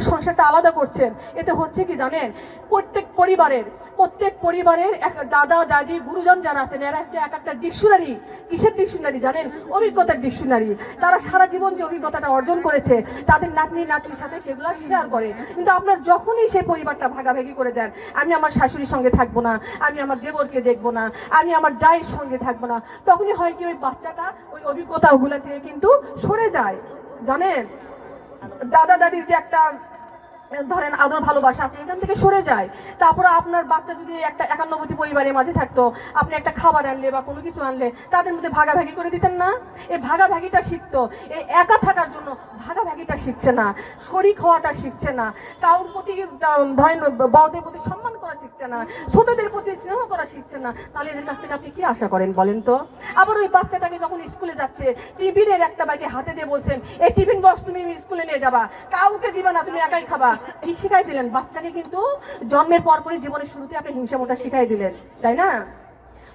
সংসারটা আলাদা করছেন। এতে হচ্ছে কি জানেন? প্রত্যেক পরিবারের প্রত্যেক পরিবারের এক দাদা, দাদি, গুরুজন যারা আছেন, এরা একটা, এক একটা ডিকশনারি কিসের ডিকশনারি জানেন? অভিজ্ঞতার ডিকশনারি তারা সারা জীবন যে অভিজ্ঞতাটা অর্জন করেছে, তাদের নাতনি, নাতনির সাথে সেগুলো শেয়ার করে। কিন্তু আপনার যখনই সেই পরিবারটা ভাগাভাগি করে দেন, আমি আমার শাশুড়ির সঙ্গে থাকব না, আমি আমার দেবরকে দেখব না, আমি আমার জায়ের সঙ্গে থাকব না, তখনই হয় কি ওই বাচ্চাটা, ওই অভিজ্ঞতাগুলো থেকে কিন্তু সরে যায়। জানেন? দাদা দাদির যে একটা ধরেন আদর ভালোবাসা আছে, এখান থেকে সরে যায়। তারপর আপনার বাচ্চা যদি একটা একান্নবতী পরিবারের মাঝে থাকতো, আপনি একটা খাবার আনলে বা কোনো কিছু আনলে, তাদের মধ্যে ভাগাভাগি করে দিতেন না? এই ভাগাভাগিটা শিখতো। এই একা থাকার জন্য ভাগাভাগিটা শিখছে না, শরিক হওয়াটা শিখছে না। কারোর প্রতি ধরেন বড়দের প্রতি সম্মান শিখছে না, ছোটদের প্রতি স্নেহ করা শিখছে না, তাহলে এদের কাছ থেকে আপনি কি আশা করেন বলেন তো? আবার ওই বাচ্চাটাকে যখন স্কুলে যাচ্ছে, টিফিনের একটা বাইকে হাতে দিয়ে বলছেন এই টিফিন বক্স তুমি স্কুলে নিয়ে যাবা, কাউকে দিবা না, তুমি একাই খাবা। কি শিখাই দিলেন? বাচ্চাকে কিন্তু জন্মের পরপরই জীবনের শুরুতে আপনি হিংসামোটা শিখাই দিলেন, তাই না?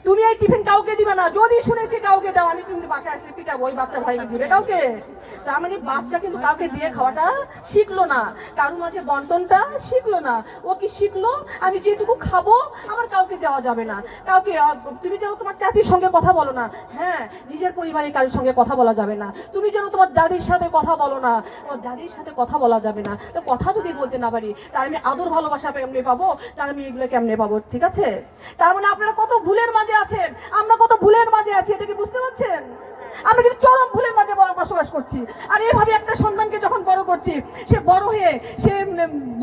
তুমি এই টিফিন কাউকে দিবে না। যদি শুনেছি কাউকে দাও, আমি কিন্তু বাসায় আসলে পিটাবো, ওই বাচ্চা ভাই দিবে কাউকে? তার মানে বাচ্চা কিন্তু কাউকে দিয়ে খাওয়াটা শিখলো না। কারোর মাঝে বন্টনটা শিখলো না। ও কি শিখলো? আমি যেটুকু খাব, আমার কাউকে দেওয়া যাবে না। কাউকে তুমি যেন তোমার চাচির সঙ্গে কথা বলো না। হ্যাঁ নিজের পরিবারের কারোর সঙ্গে কথা বলা যাবে না। তুমি যেন তোমার দাদির সাথে কথা বলো না। তোমার দাদির সাথে কথা বলা যাবে না। তো কথা যদি বলতে না পারি, তার আমি আদর ভালোবাসা কেমনে পাবো? তার আমি এগুলো কেমনে পাবো? ঠিক আছে? তার মানে আপনারা কত ভুলের মাঝে আছেন? আমরা কত ভুলের মাঝে আছি এটা কি বুঝতে পারছেন? আমরা কিন্তু চরম ভুলের মাঝে বসবাস করছি। আর এভাবে একটা সন্তানকে যখন বড় করছি, সে বড় হয়ে সে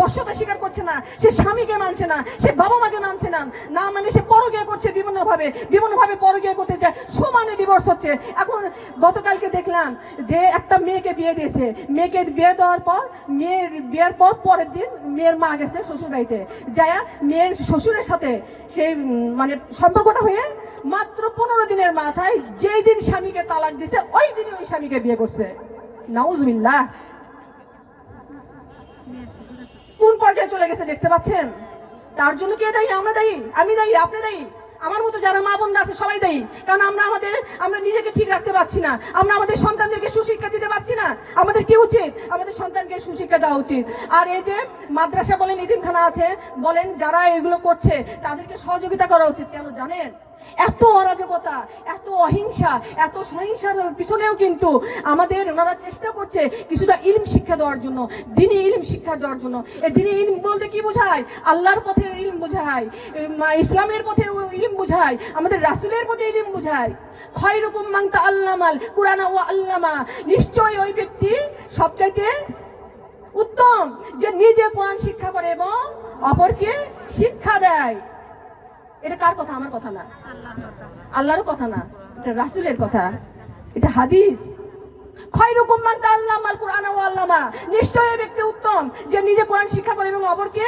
বশ্যতা স্বীকার করছে না, সে স্বামীকে মানছে না, সে বাবা মাকে মানছে না না মানে সে পরগিয়া করছে বিভিন্নভাবে বিভিন্নভাবে পরগিয়া করতে চায়, সমানে ডিভোর্স হচ্ছে। এখন গতকালকে দেখলাম যে একটা মেয়েকে বিয়ে দিয়েছে। মেয়েকে বিয়ে দেওয়ার পর, মেয়ের বিয়ের পর পরের দিন মেয়ের মা গেছে শ্বশুর বাড়িতে। যায়া মেয়ের শ্বশুরের সাথে সেই মানে সম্পর্কটা হয়ে মাত্র পনেরো দিনের মাথায় যেই দিন স্বামীকে তালাক দিছে, ওই দিনই ওই স্বামীকে বিয়ে করছে। নাউজুবিল্লাহ। কোন পর্যায়ে চলে গেছে দেখতে পাচ্ছেন? তার জন্য কে দায়ী? আমরা দায়ী? আমি দায়ী? আপনি দায়ী? আমার মতো যারা মা বোনরা আছে, সবাই দায়ী। কারণ আমরা আমাদের, আমরা নিজেকে ঠিক রাখতে পারছি না। আমরা আমাদের সন্তানদেরকে সুশিক্ষা দিতে পারছি না। আমাদের কি উচিত? আমাদের সন্তানকে সুশিক্ষা দেওয়া উচিত। আর এই যে মাদ্রাসা বলেন ইতিমখানা আছে, বলেন, যারা এগুলো করছে, তাদেরকে সহযোগিতা করা উচিত। কেন জানেন? এত অরাজকতা, এত অহিংসা, এত সহিংসার পিছনেও কিন্তু আমাদের ওনারা চেষ্টা করছে কিছুটা ইলম শিক্ষা দেওয়ার জন্য, দিনী ইলম শিক্ষা দেওয়ার জন্য। এই দিনী ইলম বলতে কি বোঝায়? আল্লাহর পথে ইলম বোঝায় ইসলামের পথে ইলম বোঝায়, আমাদের রাসুলের পথে ইলম বোঝায়। খয়রুকুম মাংতা আল্লামাল কুরআনা ও আল্লামা। নিশ্চয় ওই ব্যক্তি সবচাইতে উত্তম, যে নিজে কোরআন শিক্ষা করে এবং অপরকে শিক্ষা দেয়। এটা কার কথা? আমার কথা না। আল্লাহর কথা। না। এটা রাসুলের কথা। এটা হাদিস। খয়রুকুম মান তাআল্লামা আল কুরআন ওয়া আল্লামা। নিশ্চয়ই ব্যক্তি উত্তম যে নিজে কোরআন শিক্ষা করে এবং অপরকে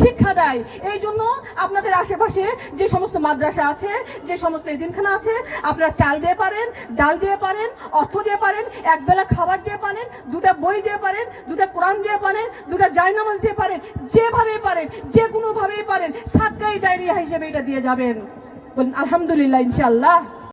শিক্ষা দেয়। এই জন্য আপনাদের আশেপাশে যে সমস্ত মাদ্রাসা আছে যে সমস্ত এদিনখানা আছে আপনারা চাল দিয়ে পারেন ডাল দিয়ে পারেন অর্থ দিয়ে পারেন একবেলা খাবার দিয়ে পারেন দুটা বই দিয়ে পারেন দুটা কোরআন দিয়ে পারেন দুটা জায়নামাজ দিয়ে পারেন যেভাবে পারেন যে কোনোভাবেই পারেন সাতকাই জায়রিয়া হিসেবে এটা দিয়ে যাবেন। বলেন আলহামদুলিল্লাহ ইনশাআল্লাহ।